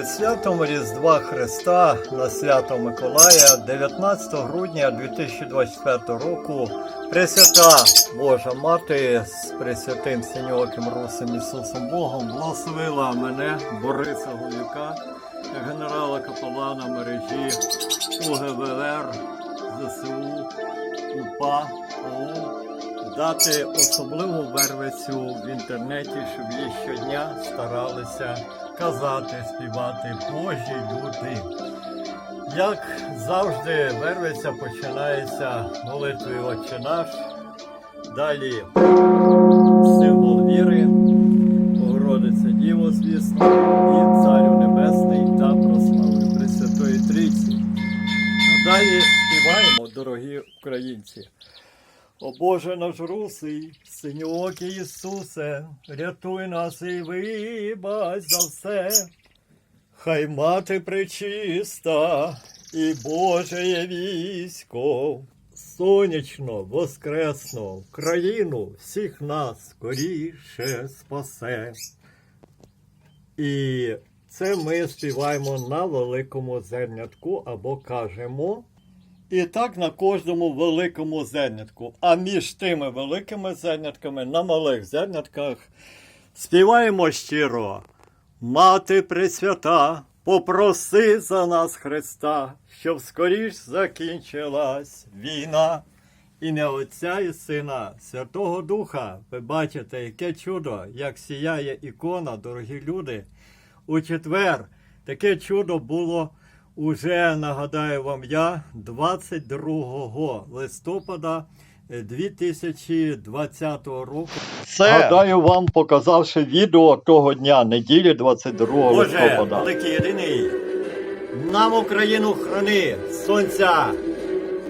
Перед святом Різдва Христа на свято Миколая 19 грудня 2024 року Пресвята Божа Мати з Пресвятим Синьоким Русом Ісусом Богом благословила мене, Бориса Гулюка, генерала капелана мережі УГВР, ЗСУ, УПА, ОУН дати особливу вервицю в інтернеті, щоб її щодня старалися казати, співати Божі люди. Як завжди, вервиця починається молитвою Отче наш. Далі символ віри, Богородиця Діво, звісно, і Царю Небесний та прослави Пресвятої Трійці. Далі співаємо, дорогі українці. О Боже наш русий, синьокий Ісусе, рятуй нас і вибач за все. Хай мати пречиста і Божеє військо, сонячно, воскресно, країну всіх нас скоріше спасе. І це ми співаємо на великому зернятку або кажемо. І так на кожному великому зернятку. А між тими великими зернятками на малих зернятках співаємо щиро. Мати Пресвята, попроси за нас Христа, щоб скоріш закінчилась війна. І не Отця і Сина, Святого Духа. Ви бачите, яке чудо, як сіяє ікона, дорогі люди. У четвер таке чудо було уже нагадаю вам я 22 листопада 2020 року. Це гадаю вам, показавши відео того дня, неділі 22 Боже, листопада. великий єдиний, нам Україну храни, сонця,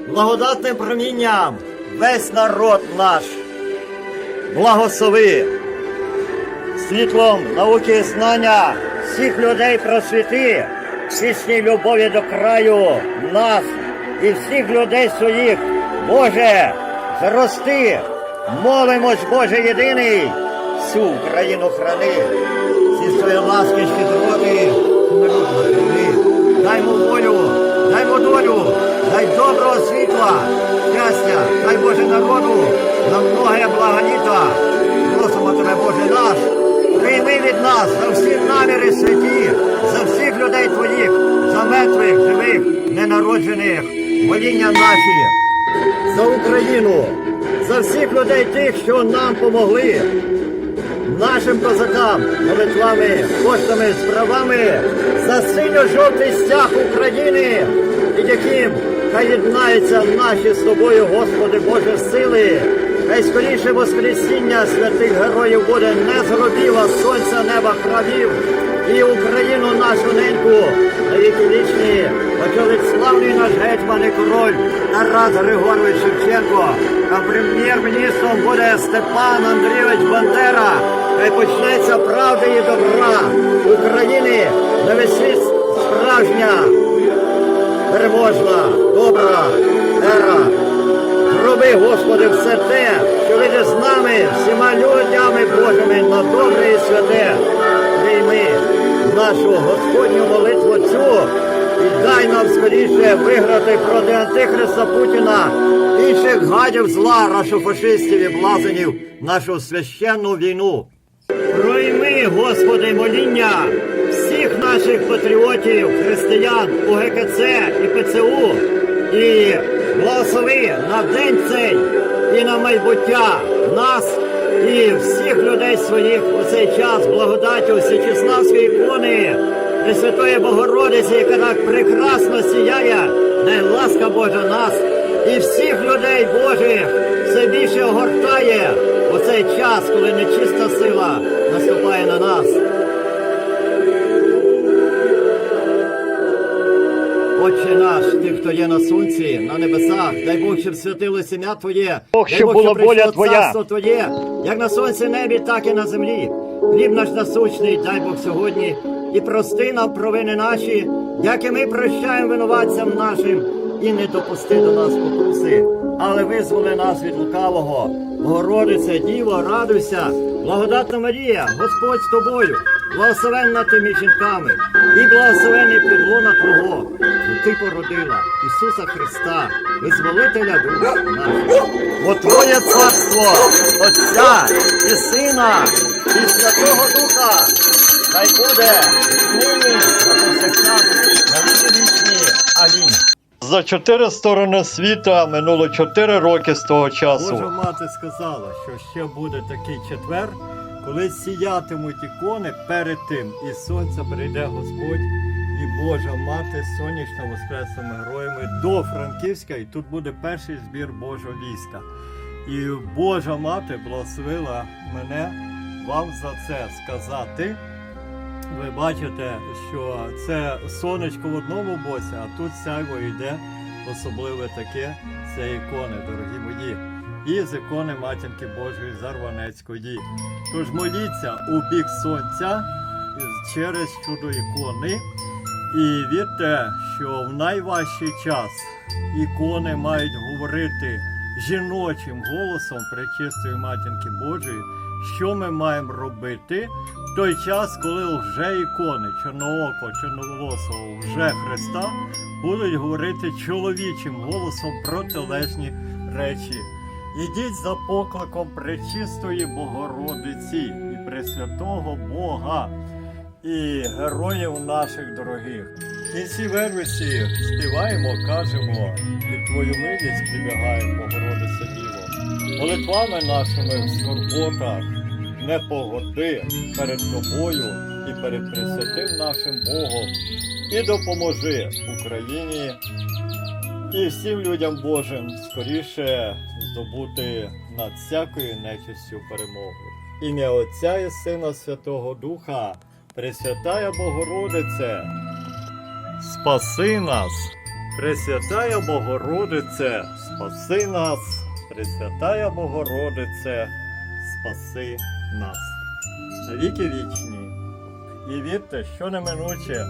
благодатним промінням весь народ наш. Благослови світлом науки і знання всіх людей просвіти, пісній любові до краю нас і всіх людей своїх. Боже, зрости, молимось, Боже єдиний, всю Україну храни, всі свої ласки, щедроти. Даймо волю, даймо долю, дай доброго світла, щастя, дай Боже народу, на многое благоліта. Просимо тебе, Боже наш, прийми від нас за всі наміри святі, за всіх людей твоїх, за мертвих, живих, ненароджених, моління наші, за Україну, за всіх людей тих, що нам помогли, нашим козакам, молитвами, коштами, справами, за синьо-жовтий стяг України, під яким хай єднаються наші з тобою, Господи Боже, сили. Хай скоріше Воскресіння святих героїв буде не з гробів, а з сонця неба кровів. І Україну нашу неньку на віки вічні очолить славний наш гетьман і король Тарас Григорович Шевченко. А прем'єр-міністром буде Степан Андрійович Бандера. Хай почнеться правди і добра України на весь світ справжня, переможна, добра ера. Господи, все те, що вийде з нами, всіма людями Божими на добре і святе. Прийми нашу Господню молитву цю і дай нам скоріше виграти проти Антихриста Путіна, інших гадів зла, рашофашистів і блазенів нашу священну війну. Пройми, Господи, моління всіх наших патріотів, християн, УГКЦ і ПЦУ і благослови на день цей і на майбуття нас і всіх людей своїх у цей час благодаттю Січеславської ікони Пресвятої Богородиці, яка так прекрасно сіяє, дай ласка Божа нас і всіх людей Божих все більше огортає у цей час, коли нечиста сила наступає на нас. Отче наш, ти, хто є на сонці, на небесах, дай Бог, щоб святилося ім'я Твоє, Бог, дай Бог, щоб прийшло воля Твоя. царство Твоє, як на сонці небі, так і на землі. Хліб наш насущний, дай Бог сьогодні, і прости нам провини наші, як і ми прощаємо винуватцям нашим, і не допусти до нас покуси, але визволи нас від лукавого. Богородице, Діво, радуйся, благодатна Марія, Господь з тобою, благословенна ти між жінками, і благословений підлона Твого, бо Ти породила Ісуса Христа, визволителя душ наших. Бо Твоє царство, Отця і Сина, і Святого Духа, хай буде нині, на віки вічні. Амінь. За чотири сторони світа минуло чотири роки з того часу. Божа мати сказала, що ще буде такий четвер, коли сіятимуть ікони перед тим, і сонце прийде Господь, і Божа мати з сонячно воскресними героями до Франківська, і тут буде перший збір Божого війська. І Божа мати благословила мене вам за це сказати. Ви бачите, що це сонечко в одному боці, а тут сяйво йде особливе таке. Це ікони, дорогі мої. І з ікони Матінки Божої Зарванецької. Тож моліться у бік сонця через чудо ікони. І вірте, що в найважчий час ікони мають говорити жіночим голосом пречистої матінки Божої, що ми маємо робити в той час, коли вже ікони чорноокого, чорноволосого, вже Христа будуть говорити чоловічим голосом протилежні речі. Ідіть за покликом Пречистої Богородиці і Пресвятого Бога і героїв наших дорогих. В кінці вервиці співаємо, кажемо, під твою милість прибігаємо, Богородице Діво. Молитвами нашими в скорботах не погоди перед тобою і перед Пресвятим нашим Богом. І допоможи Україні і всім людям Божим скоріше здобути над всякою нечистю перемогу. Ім'я Отця і Сина Святого Духа, Пресвятая Богородице, спаси нас, Пресвятая Богородице, спаси нас, Пресвятая Богородице, спаси нас. Навіки вічні. І вірте, що неминуче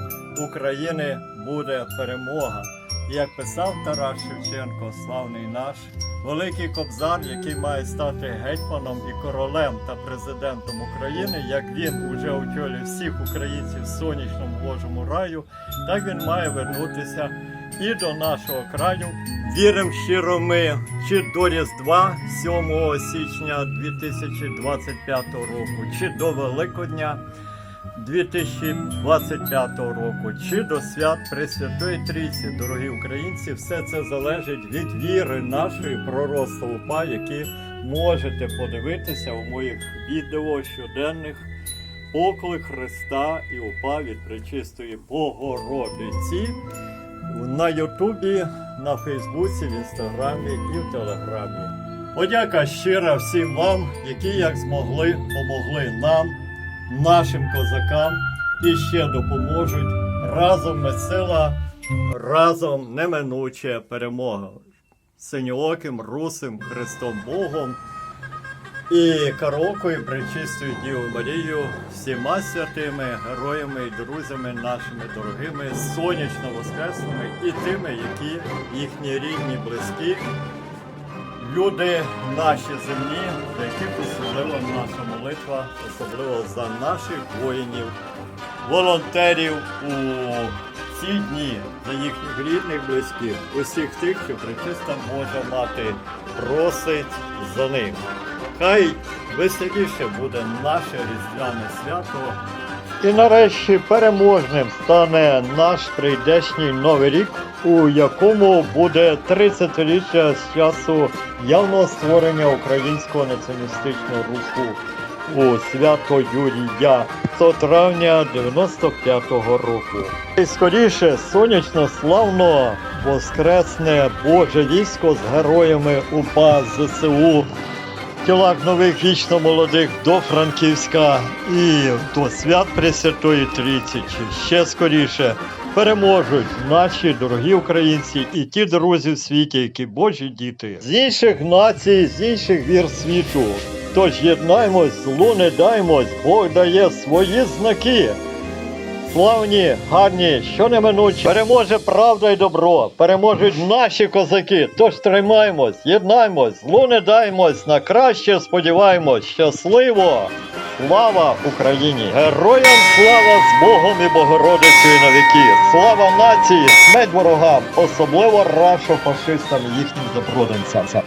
України буде перемога. Як писав Тарас Шевченко, славний наш, великий кобзар, який має стати гетьманом і королем та президентом України, як він уже очолює всіх українців в сонячному Божому раю, так він має вернутися і до нашого краю. Віримо щиро ми чи до Різдва 7 січня 2025 року, чи до Великодня. 2025 року чи до свят Пресвятої Трійці, дорогі українці, все це залежить від віри нашої пророцтва УПА, які можете подивитися у моїх відео щоденних поклик Христа і УПА від Пречистої Богородиці на Ютубі, на Фейсбуці, в Інстаграмі і в Телеграмі. Подяка щира всім вам, які як змогли, помогли нам нашим козакам і ще допоможуть. Разом ми сила, разом неминуче перемога. Синьооким, русим, Христом Богом і карокою пречистою Дівою Марією, всіма святими героями і друзями нашими дорогими, сонячно воскресними і тими, які їхні рідні, близькі, люди наші земні, за яких особливо наша молитва, особливо за наших воїнів, волонтерів у ці дні, за їхніх рідних, близьких, усіх тих, що причиста Божа мати просить за них. Хай веселіше буде наше різдвяне свято. І нарешті переможним стане наш прийдешній новий рік, у якому буде 30-річчя з часу явного створення українського націоналістичного руху у свято Юрія 100 травня 95-го року. І скоріше сонячно славно воскресне Боже військо з героями УПА ЗСУ тілах нових вічно молодих до Франківська і до свят Пресвятої Трійці. Ще скоріше переможуть наші дорогі українці і ті друзі в світі, які Божі діти з інших націй, з інших вір світу. Тож єднаймось, злу не даймось, Бог дає свої знаки. Славні, гарні, що неминуче, переможе правда і добро, переможуть наші козаки. Тож тримаймось, єднаймось, злу не даймось, на краще сподіваємось, щасливо! Слава Україні! Героям слава з Богом і Богородицею на віки! Слава нації, смерть ворогам, особливо рашофашистам і їхнім запроданцям!